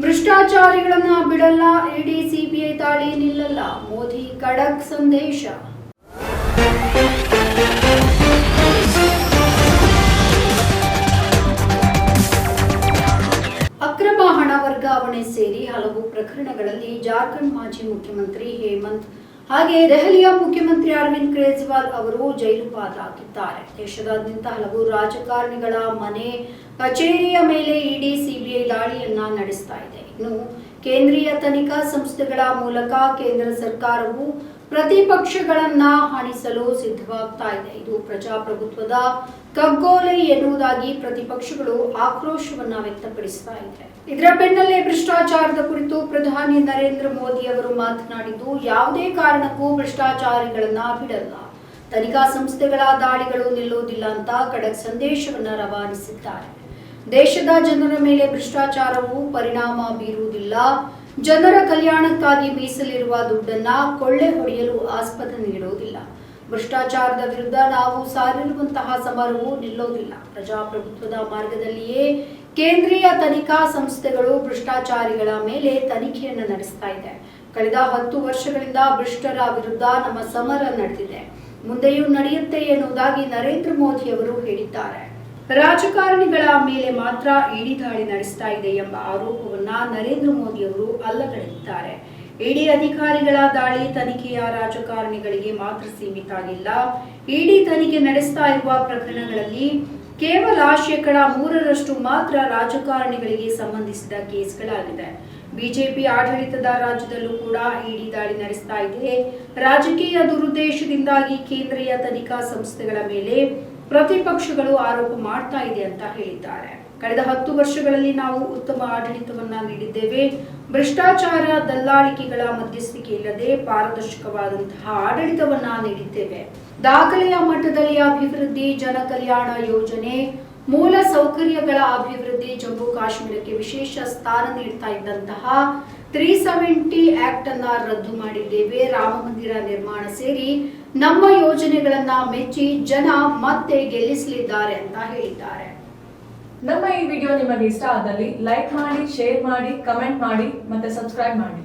ಭ್ರಷ್ಟಾಚಾರಿಗಳನ್ನ ಬಿಡಲ್ಲ ED CBI ತಾಳಿ ನಿಲ್ಲಲ್ಲ. ಮೋದಿ ಖಡಕ್ ಸಂದೇಶ. ಅಕ್ರಮ ಹಣ ವರ್ಗಾವಣೆ ಸೇರಿ ಹಲವು ಪ್ರಕರಣಗಳಲ್ಲಿ ಜಾರ್ಖಂಡ್ ಮಾಜಿ ಮುಖ್ಯಮಂತ್ರಿ ಹೇಮಂತ್ ಹಾಗೆ ದೆಹಲಿಯ ಮುಖ್ಯಮಂತ್ರಿ ಅರವಿಂದ್ ಕೇಜ್ರಿವಾಲ್ ಅವರು ಜೈಲು ಪಾಲಾಗಿದ್ದಾರೆ ದೇಶದಾದ್ಯಂತ ಹಲವು ರಾಜಕಾರಣಿಗಳ ಮನೆ ಕಚೇರಿಯ ಮೇಲೆ ಇಡಿ ಸಿಬಿಐ ನಡೆಸ್ತಾ ಇದೆ. ಇನ್ನು ಕೇಂದ್ರೀಯ ತನಿಖಾ ಸಂಸ್ಥೆಗಳ ಮೂಲಕ ಕೇಂದ್ರ ಸರ್ಕಾರವು ಪ್ರತಿಪಕ್ಷಗಳನ್ನ ಹಣಿಸಲು ಸಿದ್ಧವಾಗ್ತಾ ಇದೆ. ಇದು ಪ್ರಜಾಪ್ರಭುತ್ವದ ಕಗ್ಗೋಲೆ ಎನ್ನುವುದಾಗಿ ಪ್ರತಿಪಕ್ಷಗಳು ಆಕ್ರೋಶವನ್ನ ವ್ಯಕ್ತಪಡಿಸ್ತಾ ಇದೆ. ಇದರ ಬೆನ್ನಲ್ಲೇ ಭ್ರಷ್ಟಾಚಾರದ ಕುರಿತು ಪ್ರಧಾನಿ ನರೇಂದ್ರ ಮೋದಿ ಅವರು ಮಾತನಾಡಿದ್ದು, ಯಾವುದೇ ಕಾರಣಕ್ಕೂ ಭ್ರಷ್ಟಾಚಾರಿಗಳನ್ನ ಬಿಡಲ್ಲ. ತನಿಖಾ ಸಂಸ್ಥೆಗಳ ದಾಳಿಗಳು ನಿಲ್ಲುವುದಿಲ್ಲ ಅಂತ ಖಡಕ್ ಸಂದೇಶವನ್ನ ರವಾನಿಸಿದ್ದಾರೆ. ದೇಶದ ಜನರ ಮೇಲೆ ಭ್ರಷ್ಟಾಚಾರವು ಪರಿಣಾಮ ಬೀರುವುದಿಲ್ಲ. ಜನರ ಕಲ್ಯಾಣಕ್ಕಾಗಿ ಮೀಸಲಿರುವ ದುಡ್ಡನ್ನ ಕೊಳ್ಳೆ ಹೊಡೆಯಲು ಆಸ್ಪದ ನೀಡುವುದಿಲ್ಲ. ಭ್ರಷ್ಟಾಚಾರದ ವಿರುದ್ಧ ನಾವು ಸಾರಿರುವಂತಹ ಸಮರವು ನಿಲ್ಲೋದಿಲ್ಲ ಪ್ರಜಾಪ್ರಭುತ್ವದ ಮಾರ್ಗದಲ್ಲಿಯೇ ಕೇಂದ್ರೀಯ ತನಿಖಾ ಸಂಸ್ಥೆಗಳು ಭ್ರಷ್ಟಾಚಾರಿಗಳ ಮೇಲೆ ತನಿಖೆಯನ್ನು ನಡೆಸ್ತಾ ಇದೆ. ಕಳೆದ ಹತ್ತು ವರ್ಷಗಳಿಂದ ಭ್ರಷ್ಟರ ವಿರುದ್ಧ ನಮ್ಮ ಸಮರ ನಡೆದಿದೆ. ಮುಂದೆಯೂ ನಡೆಯುತ್ತೆ ಎನ್ನುವುದಾಗಿ ನರೇಂದ್ರ ಮೋದಿ ಅವರು ಹೇಳಿದ್ದಾರೆ. ರಾಜಕಾರಣಿಗಳ ಮೇಲೆ ಮಾತ್ರ ಇಡಿ ದಾಳಿ ನಡೆಸ್ತಾ ಇದೆ ಎಂಬ ಆರೋಪವನ್ನ ನರೇಂದ್ರ ಮೋದಿ ಅವರು ಅಲ್ಲಗಳೆದಿದ್ದಾರೆ. ಇಡಿ ಅಧಿಕಾರಿಗಳ ದಾಳಿ ತನಿಖೆಯ ರಾಜಕಾರಣಿಗಳಿಗೆ ಮಾತ್ರ ಸೀಮಿತ ಆಗಿಲ್ಲ. ಇಡಿ ತನಿಖೆ ನಡೆಸ್ತಾ ಇರುವ ಪ್ರಕರಣಗಳಲ್ಲಿ ಕೇವಲ ಶೇಕಡ ಮೂರರಷ್ಟು ಮಾತ್ರ ರಾಜಕಾರಣಿಗಳಿಗೆ ಸಂಬಂಧಿಸಿದ ಕೇಸ್ಗಳಾಗಿದೆ. ಬಿಜೆಪಿ ಆಡಳಿತದ ರಾಜ್ಯದಲ್ಲೂ ಕೂಡ ಇಡಿ ದಾಳಿ ನಡೆಸ್ತಾ ಇದೆ. ರಾಜಕೀಯ ದುರುದ್ದೇಶದಿಂದಾಗಿ ಕೇಂದ್ರೀಯ ತನಿಖಾ ಸಂಸ್ಥೆಗಳ ಮೇಲೆ ಪ್ರತಿಪಕ್ಷಗಳು ಆರೋಪ ಮಾಡ್ತಾ ಇದೆ ಅಂತ ಹೇಳಿದ್ದಾರೆ. ಕಳೆದ ಹತ್ತು ವರ್ಷಗಳಲ್ಲಿ ನಾವು ಉತ್ತಮ ಆಡಳಿತವನ್ನ ನೀಡಿದ್ದೇವೆ. ಭ್ರಷ್ಟಾಚಾರ, ದಲ್ಲಾಳಿಕೆಗಳ ಮಧ್ಯಸ್ಥಿಕೆ ಇಲ್ಲದೆ ಪಾರದರ್ಶಕವಾದಂತಹ ಆಡಳಿತವನ್ನ ನೀಡಿದ್ದೇವೆ. ದಾಖಲೆಯ ಮಟ್ಟದಲ್ಲಿ ಅಭಿವೃದ್ಧಿ ಜನ ಕಲ್ಯಾಣ ಯೋಜನೆ ಮೂಲ ಸೌಕರ್ಯಗಳ ಅಭಿವೃದ್ಧಿ ಜಮ್ಮು ಕಾಶ್ಮೀರಕ್ಕೆ ವಿಶೇಷ ಸ್ಥಾನ ನೀಡ್ತಾ ಇದ್ದಂತಹ ತ್ರೀ ಸೆವೆಂಟಿ ಆಕ್ಟ್ ಅನ್ನ ರದ್ದು ಮಾಡಿದ್ದೇವೆ. ರಾಮ ಮಂದಿರ ನಿರ್ಮಾಣ ಸೇರಿ ನಮ್ಮ ಯೋಜನೆಗಳನ್ನ ಮೆಚ್ಚಿ ಜನ ಮತ್ತೆ ಗೆಲ್ಲಿಸಲಿದ್ದಾರೆ ಅಂತ ಹೇಳಿದ್ದಾರೆ. ನಮ್ಮ ಈ ವಿಡಿಯೋ ನಿಮಗೆ ಇಷ್ಟ ಆದಲ್ಲಿ ಲೈಕ್ ಮಾಡಿ, ಶೇರ್ ಮಾಡಿ, ಕಮೆಂಟ್ ಮಾಡಿ ಮತ್ತೆ ಸಬ್ಸ್ಕ್ರೈಬ್ ಮಾಡಿ.